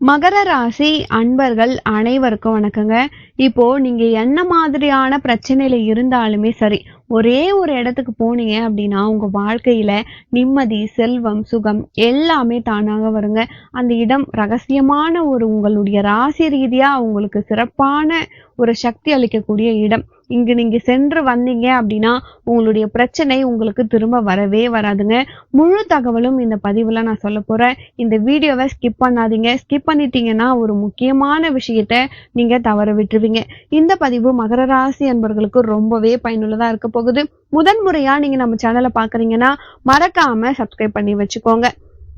மகர ராசி அன்பர்கள் அனைவருக்கும் வணக்கங்க. இப்போ நீங்க என்ன மாதிரியான பிரச்சனையில இருந்தாலுமே சரி ஒரே ஒரு இடத்துக்கு போனீங்க அப்படின்னா உங்க வாழ்க்கையில நிம்மதி செல்வம் சுகம் எல்லாமே தானாக வருங்க. அந்த இடம் ரகசியமான ஒரு உங்களுடைய ராசி ரீதியா உங்களுக்கு சிறப்பான ஒரு சக்தி அளிக்கக்கூடிய இடம். இங்கு நீங்க சென்று வந்தீங்க அப்படின்னா உங்களுடைய பிரச்சனை உங்களுக்கு திரும்ப வரவே வராதுங்க. முழு தகவலும் இந்த பதிவுல நான் சொல்ல போறேன். இந்த வீடியோவை ஸ்கிப் பண்ணாதீங்க. ஸ்கிப் பண்ணிட்டீங்கன்னா ஒரு முக்கியமான விஷயத்த நீங்க தவற விட்டுருவீங்க. இந்த பதிவு மகர ராசி அன்பர்களுக்கு ரொம்பவே பயனுள்ளதா இருக்க போகுது. முதன் முறையா நீங்க நம்ம சேனலை பாக்குறீங்கன்னா மறக்காம சப்ஸ்கிரைப் பண்ணி வச்சுக்கோங்க.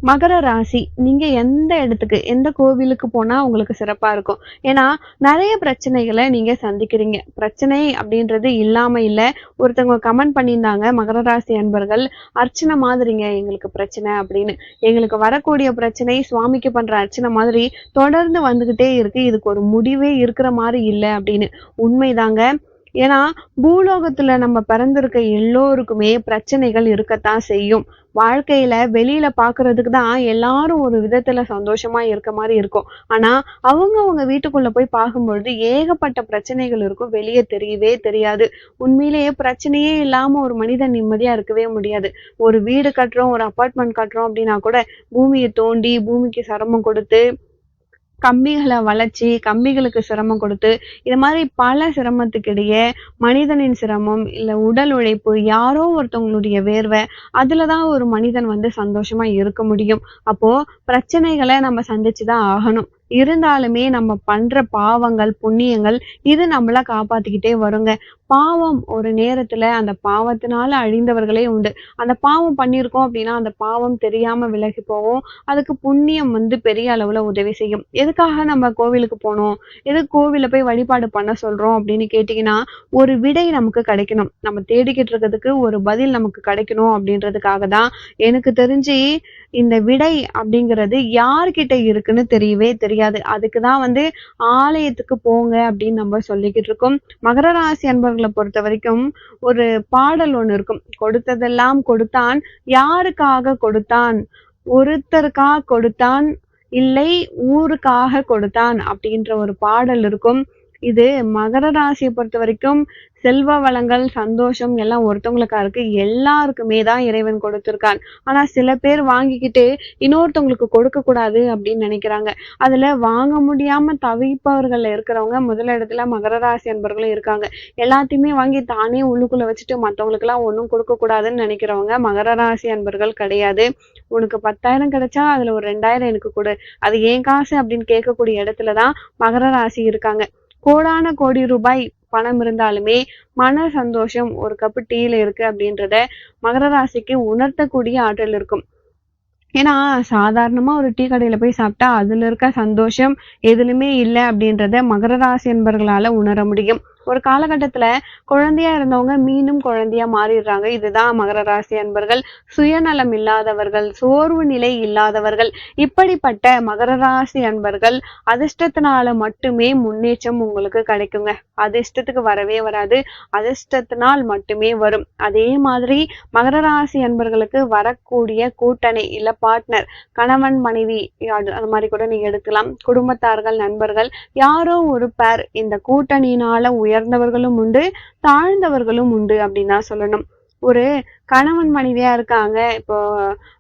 மகர ராசி நீங்க எந்த இடத்துக்கு எந்த கோவிலுக்கு போனா உங்களுக்கு சிறப்பா இருக்கும்? ஏன்னா நிறைய பிரச்சனைகளை நீங்க சந்திக்கிறீங்க. பிரச்சனை அப்படின்றது இல்லாம இல்ல. ஒருத்தவங்க கமெண்ட் பண்ணியிருந்தாங்க மகர ராசி அன்பர்கள் அர்ச்சனை மாதிரிங்க எங்களுக்கு பிரச்சனை அப்படின்னு. எங்களுக்கு வரக்கூடிய பிரச்சனை சுவாமிக்கு பண்ற அர்ச்சனை மாதிரி தொடர்ந்து வந்துகிட்டே இருக்கு. இதுக்கு ஒரு முடிவே இருக்கிற மாதிரி இல்லை அப்படின்னு. உண்மைதாங்க. ஏன்னா பூலோகத்துல நம்ம பிறந்திருக்க எல்லோருக்குமே பிரச்சனைகள் இருக்கத்தான் செய்யும். வாழ்க்கையில வெளியில பாக்குறதுக்கு தான் எல்லாரும் ஒரு விதத்துல சந்தோஷமா இருக்க மாதிரி இருக்கும். ஆனா அவங்க அவங்க வீட்டுக்குள்ள போய் பார்க்கும்பொழுது ஏகப்பட்ட பிரச்சனைகள் இருக்கும். வெளியே தெரியவே தெரியாது. உண்மையிலேயே பிரச்சனையே இல்லாம ஒரு மனிதன் நிம்மதியா இருக்கவே முடியாது. ஒரு வீடு கட்டுறோம் ஒரு அபார்ட்மெண்ட் கட்டுறோம் அப்படின்னா கூட பூமியை தோண்டி பூமிக்கு சிரமம் கொடுத்து கம்பிகளை வளைச்சி கம்பிகளுக்கு சிரமம் கொடுத்து இது மாதிரி பல சிரமத்துக்கிடையே மனிதனின் சிரமம் இல்ல உடல் உழைப்பு யாரோ ஒருத்தவங்களுடைய வேர்வை அதுலதான் ஒரு மனிதன் வந்து சந்தோஷமா இருக்க முடியும். அப்போ பிரச்சனைகளை நம்ம சந்திச்சுதான் ஆகணும். இருந்தாலுமே நம்ம பண்ற பாவங்கள் புண்ணியங்கள் இது நம்மள காப்பாத்திக்கிட்டே வருங்க. பாவம் ஒரு நேரத்துல அந்த பாவத்தினால அழிந்தவர்களே உண்டு. அந்த பாவம் பண்ணியிருக்கோம் அப்படின்னா அந்த பாவம் தெரியாம விலகி போவோம். அதுக்கு புண்ணியம் வந்து பெரிய அளவுல உதவி செய்யும். எதுக்காக நம்ம கோவிலுக்கு போனோம்? எது கோவில போய் வழிபாடு பண்ண சொல்றோம் அப்படின்னு கேட்டீங்கன்னா ஒரு விடை நமக்கு கிடைக்கணும். நம்ம தேடிக்கிட்டு இருக்கிறதுக்கு ஒரு பதில் நமக்கு கிடைக்கணும் அப்படின்றதுக்காக தான். எனக்கு தெரிஞ்சு இந்த விடை அப்படிங்கிறது யார்கிட்ட இருக்குன்னு தெரியவே தெரியும் தெரியாது அதுக்கு தான் வந்து ஆலயத்துக்கு போங்க அப்படின்னு நம்ம சொல்லிக்கிட்டு இருக்கோம். மகர ராசி அன்பர்களை பொறுத்த வரைக்கும் ஒரு பாடல் ஒண்ணு இருக்கும். கொடுத்ததெல்லாம் கொடுத்தான் யாருக்காக கொடுத்தான்? ஒருத்தருக்காக கொடுத்தான் இல்லை ஊருக்காக கொடுத்தான் அப்படின்ற ஒரு பாடல் இருக்கும். இது மகர ராசியை பொறுத்த வரைக்கும் செல்வ வளங்கள் சந்தோஷம் எல்லாம் ஒருத்தவங்களுக்கா இருக்கு எல்லாருக்குமே தான் இறைவன் கொடுத்திருக்கான். ஆனா சில பேர் வாங்கிக்கிட்டு இன்னொருத்தவங்களுக்கு கொடுக்க கூடாது அப்படின்னு நினைக்கிறாங்க. அதுல வாங்க முடியாம தவிப்பவர்கள் இருக்கிறவங்க முதல் இடத்துல மகர ராசி அன்பர்களும் இருக்காங்க. எல்லாத்தையுமே வாங்கி தானே உள்ளுக்குள்ள வச்சுட்டு மத்தவங்களுக்கு எல்லாம் ஒன்றும் கொடுக்க கூடாதுன்னு நினைக்கிறவங்க மகர ராசி அன்பர்கள் கிடையாது. உனக்கு பத்தாயிரம் கிடைச்சா அதுல ஒரு ரெண்டாயிரம் எனக்கு கொடு. அது ஏன் காசு அப்படின்னு கேட்கக்கூடிய இடத்துலதான் மகர ராசி இருக்காங்க. கோடான கோடி ரூபாய் பணம் இருந்தாலுமே மன சந்தோஷம் ஒரு கப்பு டீல இருக்கு அப்படின்றத மகர ராசிக்கு உணர்த்தக்கூடிய ஆற்றல் இருக்கும். ஏன்னா சாதாரணமா ஒரு டீ கடையில போய் சாப்பிட்டா அதுல இருக்க சந்தோஷம் எதுலுமே இல்லை அப்படின்றத மகர ராசி என்பர்களால உணர முடியும். ஒரு காலகட்டத்துல குழந்தையா இருந்தவங்க மீண்டும் குழந்தையா மாறிடுறாங்க. இதுதான் மகர ராசி அன்பர்கள். சுயநலம் இல்லாதவர்கள் சோர்வு நிலை இல்லாதவர்கள் இப்படிப்பட்ட மகர ராசி அன்பர்கள் அதிர்ஷ்டத்தினால மட்டுமே முன்னேற்றம் உங்களுக்கு கிடைக்குங்க. அதிர்ஷ்டத்துக்கு வரவே வராது. அதிர்ஷ்டத்தினால் மட்டுமே வரும். அதே மாதிரி மகர ராசி அன்பர்களுக்கு வரக்கூடிய கூட்டணி இல்ல பார்ட்னர் கணவன் மனைவி அது மாதிரி கூட நீங்க எடுக்கலாம். குடும்பத்தார்கள் நண்பர்கள் யாரோ ஒரு பேர் இந்த கூட்டணியினால உயர்ந்தவர்களும் உண்டு தாழ்ந்தவர்களும் உண்டு அப்படின்னு தான் சொல்லணும். ஒரு கணவன் மனைவியா இருக்காங்க. இப்போ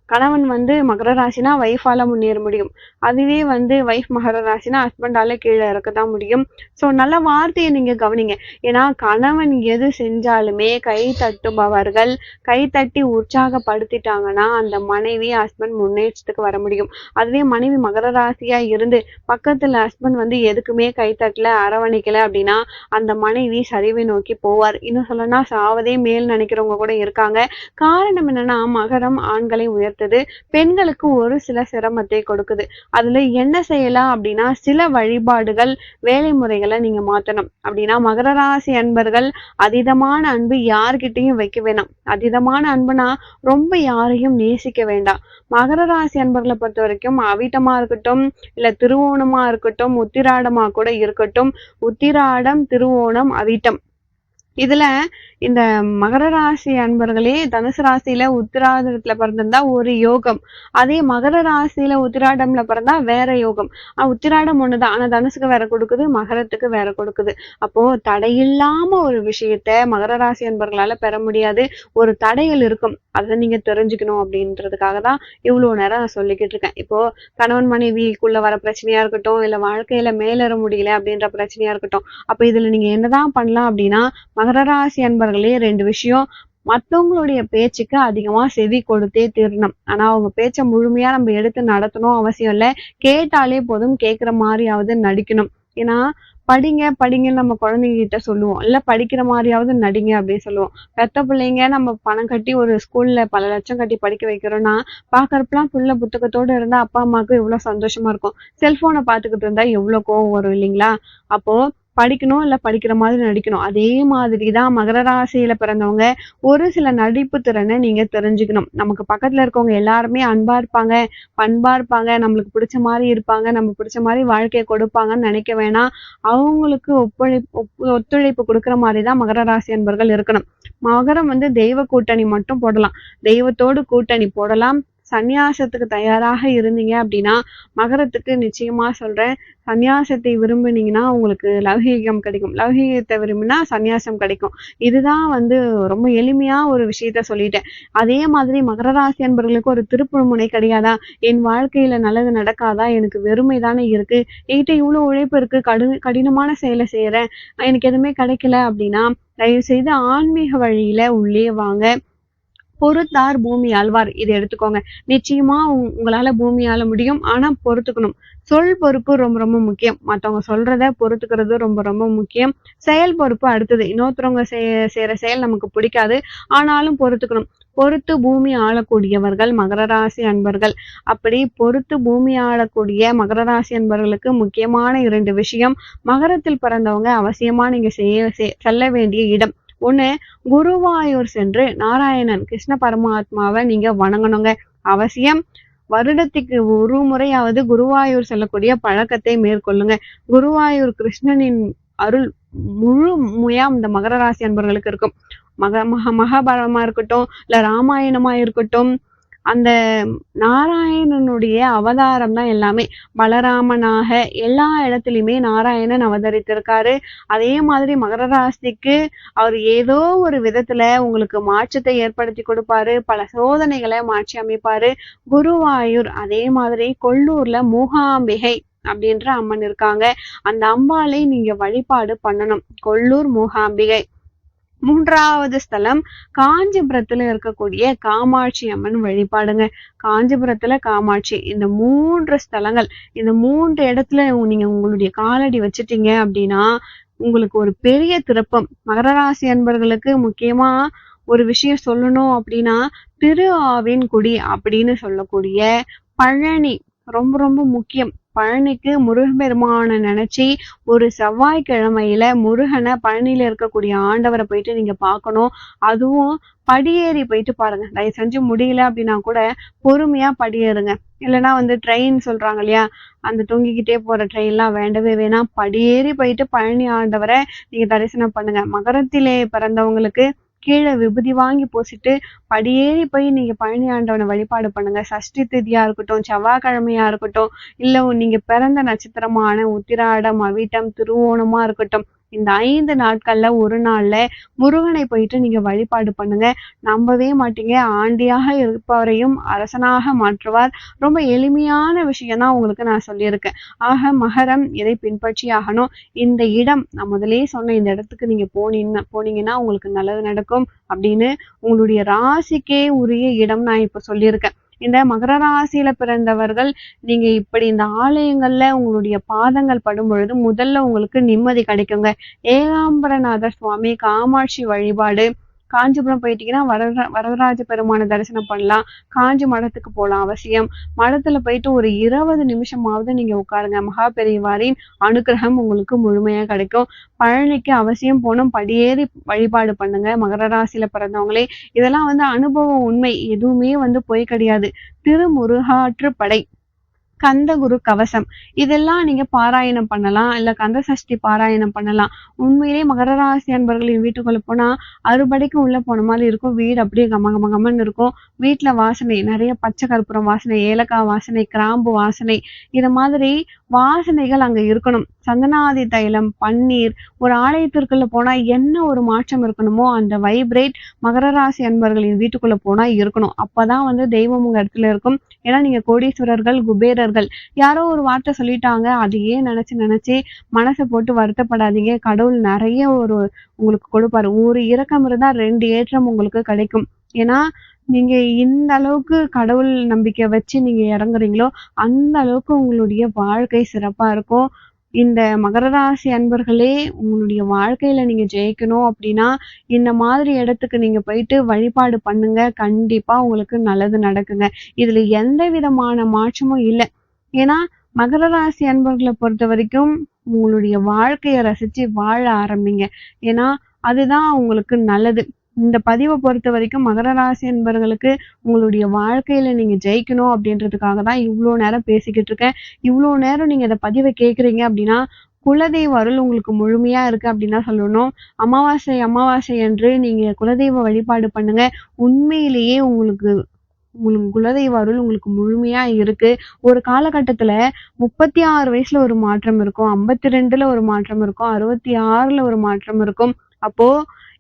கணவன் வந்து மகர ராசினா ஒய்ஃபால முன்னேற முடியும். அதுவே வந்து ஒய்ஃப் மகர ராசினா ஹஸ்பண்டால கீழே இறக்கதான் முடியும். ஸோ நல்ல வார்த்தையை நீங்க கவனிங்க. ஏன்னா கணவன் எது செஞ்சாலுமே கை தட்டுபவர்கள் கை தட்டி உற்சாகப்படுத்திட்டாங்கன்னா அந்த மனைவி ஹஸ்பண்ட் முன்னேற்றத்துக்கு வர முடியும். அதுவே மனைவி மகர ராசியா இருந்து பக்கத்துல ஹஸ்பண்ட் வந்து எதுக்குமே கை தட்டல அரவணைக்கல அப்படின்னா அந்த மனைவி சரிவை நோக்கி போவார். இன்னும் சொல்லணும்னா சாவதே மேல் நினைக்கிறவங்க கூட இருக்காங்க. காரணம் என்னன்னா மகரம் ஆண்களை உயர்த்தது பெண்களுக்கும் பெண்களுக்கு ஒரு சில சிரமத்தை கொடுக்குது. அதுல என்ன செய்யலாம் அப்படின்னா சில வழிபாடுகள் வேலை முறைகளை நீங்க மாத்தணும். அப்படின்னா மகர ராசி அன்பர்கள் அதீதமான அன்பு யார்கிட்டையும் வைக்க வேணாம். அதீதமான அன்புனா ரொம்ப யாரையும் நேசிக்க வேண்டாம். மகர ராசி அன்பர்களை பொறுத்த வரைக்கும் அவிட்டமா இருக்கட்டும் இல்ல திருவோணமா இருக்கட்டும் உத்திராடமா கூட இருக்கட்டும். உத்திராடம் திருவோணம் அவிட்டம். இதுல இந்த மகர ராசி அன்பர்களே தனுசு ராசியில உத்திராடத்துல பிறந்திருந்தா ஒரு யோகம். அதே மகர ராசியில உத்திராடம்ல பிறந்தா வேற யோகம். உத்திராடம் ஒண்ணுதான். ஆனா தனுசுக்கு வேற கொடுக்குது மகரத்துக்கு வேற கொடுக்குது. அப்போ தடையில்லாம ஒரு விஷயத்த மகர ராசி அன்பர்களால பெற முடியாது. ஒரு தடைகள் இருக்கும். அதை நீங்க தெரிஞ்சுக்கணும் அப்படின்றதுக்காக தான் இவ்வளவு நேரம் நான் சொல்லிக்கிட்டு இருக்கேன். இப்போ கணவன் மனைவிக்குள்ள வர பிரச்சனையா இருக்கட்டும் இல்ல வாழ்க்கையில மேலேற முடியல அப்படின்ற பிரச்சனையா இருக்கட்டும் அப்ப இதுல நீங்க என்னதான் பண்ணலாம் அப்படின்னா மகரராசி அன்பர்களே ரெண்டு விஷயம். மற்றவங்களுடைய பேச்சுக்கு அதிகமா செவி கொடுத்தே தீரணும். ஆனா அவங்க பேச்சை முழுமையா நம்ம எடுத்து நடத்தணும் அவசியம் இல்லை. கேட்டாலே போதும் கேட்குற மாதிரியாவது நடிக்கணும். ஏன்னா படிங்க படிங்கன்னு நம்ம குழந்தைங்க கிட்ட சொல்லுவோம். இல்லை படிக்கிற மாதிரியாவது நடிங்க அப்படின்னு சொல்லுவோம். பெத்த பிள்ளைங்க நம்ம பணம் கட்டி ஒரு ஸ்கூல்ல பல லட்சம் கட்டி படிக்க வைக்கிறோம்னா பாக்குறப்பெல்லாம் புள்ள புத்தகத்தோட இருந்தா அப்பா அம்மாவுக்கு எவ்வளவு சந்தோஷமா இருக்கும். செல்போனை பார்த்துக்கிட்டு இருந்தா எவ்வளவு கோவம் வரும் இல்லைங்களா? அப்போ படிக்கணும் இல்லை படிக்கிற மாதிரி நடிக்கணும். அதே மாதிரிதான் மகர ராசியில் பிறந்தவங்க ஒரு சில நடிப்பு திறனை நீங்கள் தெரிஞ்சுக்கணும். நமக்கு பக்கத்தில் இருக்கவங்க எல்லாருமே அன்பாக இருப்பாங்க பண்பாக இருப்பாங்க நம்மளுக்கு பிடிச்ச மாதிரி இருப்பாங்க நம்ம பிடிச்ச மாதிரி வாழ்க்கையை கொடுப்பாங்கன்னு நினைக்க வேணாம். அவங்களுக்கு ஒத்துழைப்பு ஒத்துழைப்பு கொடுக்குற மாதிரிதான் மகர ராசி அன்பர்கள் இருக்கணும். மகரம் வந்து தெய்வ கூட்டணி மட்டும் போடலாம். தெய்வத்தோடு கூட்டணி போடலாம். சந்நியாசத்துக்கு தயாராக இருந்தீங்க அப்படின்னா மகரத்துக்கு நிச்சயமாக சொல்கிறேன் சந்நியாசத்தை விரும்புனீங்கன்னா உங்களுக்கு லௌகீகம் கிடைக்கும். லௌகீகத்தை விரும்பினா சந்நியாசம் கிடைக்கும். இதுதான் வந்து ரொம்ப எளிமையாக ஒரு விஷயத்த சொல்லிட்டேன். அதே மாதிரி மகர ராசி அன்பர்களுக்கு ஒரு திருப்புமுனை கிடையாதா? என் வாழ்க்கையில் நல்லது நடக்காதா? எனக்கு வெறுமை தானே இருக்குது என்கிட்ட இவ்வளோ உழைப்பு இருக்குது கடு கடினமான செயலை செய்கிறேன் எனக்கு எதுவுமே கிடைக்கல அப்படின்னா தயவு செய்து ஆன்மீக வழியில் உள்ளே வாங்க. பொறுத்தார் பூமி ஆழ்வார். இதை எடுத்துக்கோங்க. நிச்சயமா உங்களால பூமி ஆள முடியும். ஆனா பொறுத்துக்கணும். சொல் பொறுப்பு ரொம்ப ரொம்ப முக்கியம். மற்றவங்க சொல்றத பொறுத்துக்கிறது ரொம்ப ரொம்ப முக்கியம். செயல் பொறுப்பு அடுத்தது. இன்னொருத்தவங்க செய்- செய்யற செயல் நமக்கு பிடிக்காது. ஆனாலும் பொறுத்துக்கணும். பொறுத்து பூமி ஆளக்கூடியவர்கள் மகர ராசி அன்பர்கள். அப்படி பொறுத்து பூமி ஆளக்கூடிய மகர ராசி அன்பர்களுக்கு முக்கியமான இரண்டு விஷயம் மகரத்தில் பிறந்தவங்க அவசியமா நீங்க செய்ய செல்ல வேண்டிய இடம். ஒண்ணு குருவாயூர் சென்று நாராயணன் கிருஷ்ண பரமாத்மாவை நீங்க வணங்கணுங்க. அவசியம் வருடத்துக்கு ஒரு முறையாவது குருவாயூர் செல்லக்கூடிய பழக்கத்தை மேற்கொள்ளுங்க. குருவாயூர் கிருஷ்ணனின் அருள் முழுமையா இந்த மகர ராசி அன்பர்களுக்கு இருக்கும். மக மக மகாபாரதமா இருக்கட்டும் இல்ல ராமாயணமா இருக்கட்டும் அந்த நாராயணனுடைய அவதாரம் தான் எல்லாமே. பலராமனாக எல்லா இடத்துலையுமே நாராயணன் அவதரித்திருக்காரு. அதே மாதிரி மகர ராசிக்கு அவர் ஏதோ ஒரு விதத்துல உங்களுக்கு மாற்றத்தை ஏற்படுத்தி கொடுப்பாரு. பல சோதனைகளை மாற்றி அமைப்பாரு. குருவாயூர் அதே மாதிரி கொல்லூர்ல மூகாம்பிகை அப்படின்ற அம்மன் இருக்காங்க. அந்த அம்பாளை நீங்க வழிபாடு பண்ணணும். கொல்லூர் மூகாம்பிகை. மூன்றாவது ஸ்தலம் காஞ்சிபுரத்துல இருக்கக்கூடிய காமாட்சி அம்மன் வழிபாடுங்க. காஞ்சிபுரத்துல காமாட்சி. இந்த மூன்று ஸ்தலங்கள் இந்த மூன்று இடத்துல நீங்க உங்களுடைய காலடி வச்சிட்டீங்க அப்படின்னா உங்களுக்கு ஒரு பெரிய திருப்பம். மகர ராசி அன்பர்களுக்கு முக்கியமா ஒரு விஷயம் சொல்லணும் அப்படின்னா திரு ஆவின்குடி அப்படின்னு சொல்லக்கூடிய பழனி ரொம்ப ரொம்ப முக்கியம். பழனிக்கு முருகப்பெருமானை நினைச்சு ஒரு செவ்வாய்க்கிழமையில முருகனை பழனியில இருக்கக்கூடிய ஆண்டவரை போயிட்டு நீங்க பார்க்கணும். அதுவும் படியேறி போயிட்டு பாருங்க. தயவு செஞ்சு முடியல அப்படின்னா கூட பொறுமையா படியேறுங்க. இல்லைன்னா வந்து ட்ரெயின் சொல்றாங்க இல்லையா? அந்த தொங்கிக்கிட்டே போற ட்ரெயின்லாம் வேண்டவே வேணாம். படியேறி போயிட்டு பழனி ஆண்டவரை நீங்க தரிசனம் பண்ணுங்க. மகரத்திலே பிறந்தவங்களுக்கு கீழே விபூதி வாங்கி பூசிட்டு படியேறி போய் நீங்க பழனி ஆண்டவனை வழிபாடு பண்ணுங்க. சஷ்டி திதியா இருக்கட்டும் செவ்வாய்க்கிழமையா இருக்கட்டும் இல்ல நீங்க பிறந்த நட்சத்திரமான உத்திராடம் அவிட்டம் திருவோணமா இருக்கட்டும் இந்த ஐந்து நாட்கள்ல ஒரு நாள்ல முருகனை போயிட்டு நீங்க வழிபாடு பண்ணுங்க. நம்பவே மாட்டீங்க. ஆண்டியாக இருப்பவரையும் அரசனாக மாற்றுவார். ரொம்ப எளிமையான விஷயம் தான் உங்களுக்கு நான் சொல்லியிருக்கேன். ஆக மகரம் இதை பின்பற்றி ஆகணும்? இந்த இடம் நான் முதலே சொன்ன இந்த இடத்துக்கு நீங்க போனீங்கன்னா போனீங்கன்னா உங்களுக்கு நல்லது நடக்கும் அப்படின்னு உங்களுடைய ராசிக்கே உரிய இடம் நான் இப்ப சொல்லியிருக்கேன். இந்த மகர ராசியில பிறந்தவர்கள் நீங்க இப்படி இந்த ஆலயங்கள்ல உங்களுடைய பாதங்கள் படும் பொழுது முதல்ல உங்களுக்கு நிம்மதி கிடைக்குங்க. ஏகாம்பரநாதர் சுவாமி காமாட்சி வழிபாடு காஞ்சிபுரம் போயிட்டீங்கன்னா வரத வரதராஜ பெருமானை தரிசனம் பண்ணலாம். காஞ்சி மடத்துக்கு போகலாம் அவசியம். மடத்துல போயிட்டு ஒரு இருபது நிமிஷமாவது நீங்க உட்காருங்க. மகா பெரியவாரின் அனுக்கிரகம் உங்களுக்கு முழுமையா கிடைக்கும். பழனிக்கு அவசியம் போனோம் படியேறி வழிபாடு பண்ணுங்க. மகர ராசியில பிறந்தவங்களே இதெல்லாம் வந்து அனுபவம் உண்மை. எதுவுமே வந்து போய் கிடையாது. திருமுருகாற்று படை கந்தகுரு கவசம். இதெல்லாம் நீங்க பாராயணம் பண்ணலாம். இல்ல கந்த சஷ்டி பாராயணம் பண்ணலாம். உண்மையிலேயே மகர ராசி அன்பர்களின் வீட்டுக்குள்ள போனா அறுபடைக்கும் உள்ள போன மாதிரி இருக்கும். வீடு அப்படியே கம கம கமன்னு இருக்கும். வீட்டுல வாசனை நிறைய பச்சை கற்பூரம் வாசனை ஏலக்காய் வாசனை கிராம்பு வாசனை இது மாதிரி வாசனைகள் அங்க இருக்கணும். சந்தனாதி தைலம் பன்னீர் ஒரு ஆலயத்திற்குள்ள போனா என்ன ஒரு மாற்றம் இருக்கணுமோ அந்த வைப்ரேட் மகர ராசி அன்பர்களின் வீட்டுக்குள்ள போனா இருக்கணும். அப்பதான் வந்து தெய்வம் உங்க இடத்துல இருக்கும். ஏன்னா நீங்க கோடீஸ்வரர்கள் குபேரர்கள் யாரோ ஒரு வார்த்தை சொல்லிட்டாங்க அதையே நினைச்சு நினைச்சு மனசை போட்டு வருத்தப்படாதீங்க. கடவுள் நிறைய ஒரு உங்களுக்கு கொடுப்பாரு. ஒரு இரக்கம் இருந்தா ரெண்டு ஏற்றம் உங்களுக்கு கிடைக்கும். ஏன்னா நீங்க இந்த அளவுக்கு கடவுள் நம்பிக்கை வச்சு நீங்க இறங்குறீங்களோ அந்த அளவுக்கு உங்களுடைய வாழ்க்கை சிறப்பா இருக்கும். இந்த மகர ராசி அன்பர்களே உங்களுடைய வாழ்க்கையில நீங்க ஜெயிக்கணும் அப்படின்னா இந்த மாதிரி இடத்துக்கு நீங்க போயிட்டு வழிபாடு பண்ணுங்க. கண்டிப்பா உங்களுக்கு நல்லது நடக்குங்க. இதுல எந்த விதமான மாற்றமும் இல்லை. ஏன்னா மகர ராசி அன்பர்களை பொறுத்த வரைக்கும் உங்களுடைய வாழ்க்கையை ரசிச்சு வாழ ஆரம்பிங்க. ஏன்னா அதுதான் உங்களுக்கு நல்லது. இந்த பதிவை பொறுத்த வரைக்கும் மகர ராசி என்பவர்களுக்கு உங்களுடைய வாழ்க்கையில நீங்க ஜெயிக்கணும் அப்படின்றதுக்காக தான் இவ்வளோ நேரம் பேசிக்கிட்டு இருக்கேன். இவ்வளோ நேரம் நீங்க இந்த பதிவை கேட்குறீங்க அப்படின்னா குலதெய்வ அருள் உங்களுக்கு முழுமையா இருக்கு அப்படின்னு தான் சொல்லணும். அமாவாசை அமாவாசை என்று நீங்க குலதெய்வ வழிபாடு பண்ணுங்க. உண்மையிலேயே உங்களுக்கு உங்களுக்கு குலதெய்வ அருள் உங்களுக்கு முழுமையா இருக்கு. ஒரு காலகட்டத்துல முப்பத்தி ஆறு வயசுல ஒரு மாற்றம் இருக்கும். ஐம்பத்தி ரெண்டுல ஒரு மாற்றம் இருக்கும். அறுபத்தி ஆறுல ஒரு மாற்றம் இருக்கும். அப்போ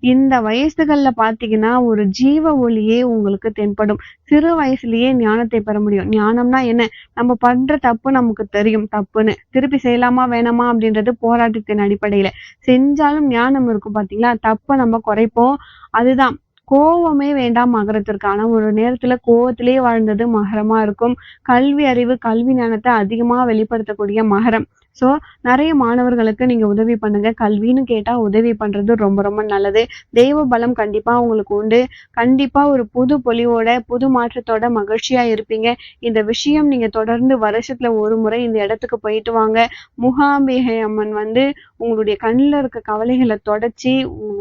இந்த வயசுகள்ல பாத்தீங்கன்னா ஒரு ஜீவ ஒளியே உங்களுக்கு தென்படும். சிறு வயசுலயே ஞானத்தை பெற முடியும். ஞானம்னா என்ன? நம்ம பண்ற தப்பு நமக்கு தெரியும். தப்புன்னு. திருப்பி செய்யலாமா வேணாமா அப்படின்றது போராட்டத்தின் அடிப்படையில. செஞ்சாலும் ஞானம் இருக்கும் பாத்தீங்களா? தப்பை நம்ம குறைப்போம். அதுதான். கோவமே வேண்டாம் மகரத்திற்கான ஒரு நேரத்துல கோவத்திலேயே வாழ்ந்தது மகரமா இருக்கும். கல்வி அறிவு கல்வி ஞானத்தை அதிகமா வெளிப்படுத்தக்கூடிய மகரம். ஸோ நிறைய மாணவர்களுக்கு நீங்க உதவி பண்ணுங்க. கல்வின்னு கேட்டால் உதவி பண்றது ரொம்ப ரொம்ப நல்லது. தெய்வ பலம் கண்டிப்பாக உங்களுக்கு உண்டு. கண்டிப்பாக ஒரு புது பொலிவோட புது மாற்றத்தோட மகிழ்ச்சியா இருப்பீங்க. இந்த விஷயம் நீங்கள் தொடர்ந்து வருஷத்துல ஒரு முறை இந்த இடத்துக்கு போயிட்டு வாங்க. முகாம்பிகை அம்மன் வந்து உங்களுடைய கண்ணுல இருக்க கவலைகளை தொடச்சி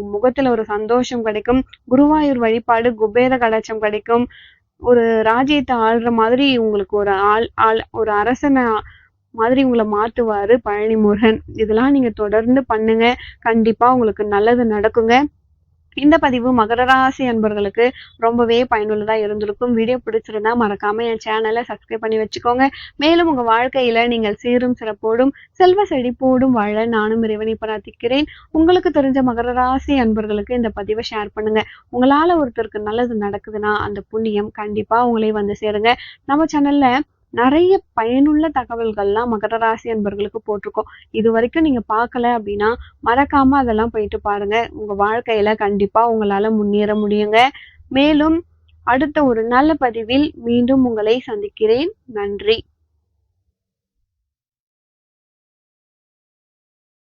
முகத்தில் முகத்துல ஒரு சந்தோஷம் கிடைக்கும். குருவாயூர் வழிபாடு குபேர கடாட்சம் கிடைக்கும். ஒரு ராஜ்யத்தை ஆள்ற மாதிரி உங்களுக்கு ஒரு ஆள் ஆள் ஒரு அரசனை மாதிரி உங்களை மாற்றுவார் பழனி முருகன் இதெல்லாம் நீங்கள் தொடர்ந்து பண்ணுங்க. கண்டிப்பாக உங்களுக்கு நல்லது நடக்குங்க. இந்த பதிவு மகர ராசி அன்பர்களுக்கு ரொம்பவே பயனுள்ளதாக இருந்திருக்கும். வீடியோ பிடிச்சிருந்தா மறக்காம என் சேனலை சப்ஸ்கிரைப் பண்ணி வச்சுக்கோங்க. மேலும் உங்க வாழ்க்கையில நீங்கள் சீரும் சிறப்போடும் செல்வ செழிப்போடும் வாழ நானும் இறைவனை பிரார்த்திக்கிறேன். உங்களுக்கு தெரிஞ்ச மகர ராசி அன்பர்களுக்கு இந்த பதிவை ஷேர் பண்ணுங்க. உங்களால ஒருத்தருக்கு நல்லது நடக்குதுன்னா அந்த புண்ணியம் கண்டிப்பா உங்களே வந்து சேருங்க. நம்ம சேனல்ல நிறைய பயனுள்ள தகவல்கள்லாம் மகர ராசி அன்பர்களுக்கு போட்டிருக்கோம். இது வரைக்கும் நீங்க பார்க்கல அப்படின்னா மறக்காம அதெல்லாம் போயிட்டு பாருங்க. உங்க வாழ்க்கையில கண்டிப்பா உங்களால முன்னேற முடியுங்க. மேலும் அடுத்த ஒரு நல்ல பதிவில் மீண்டும் உங்களை சந்திக்கிறேன். நன்றி.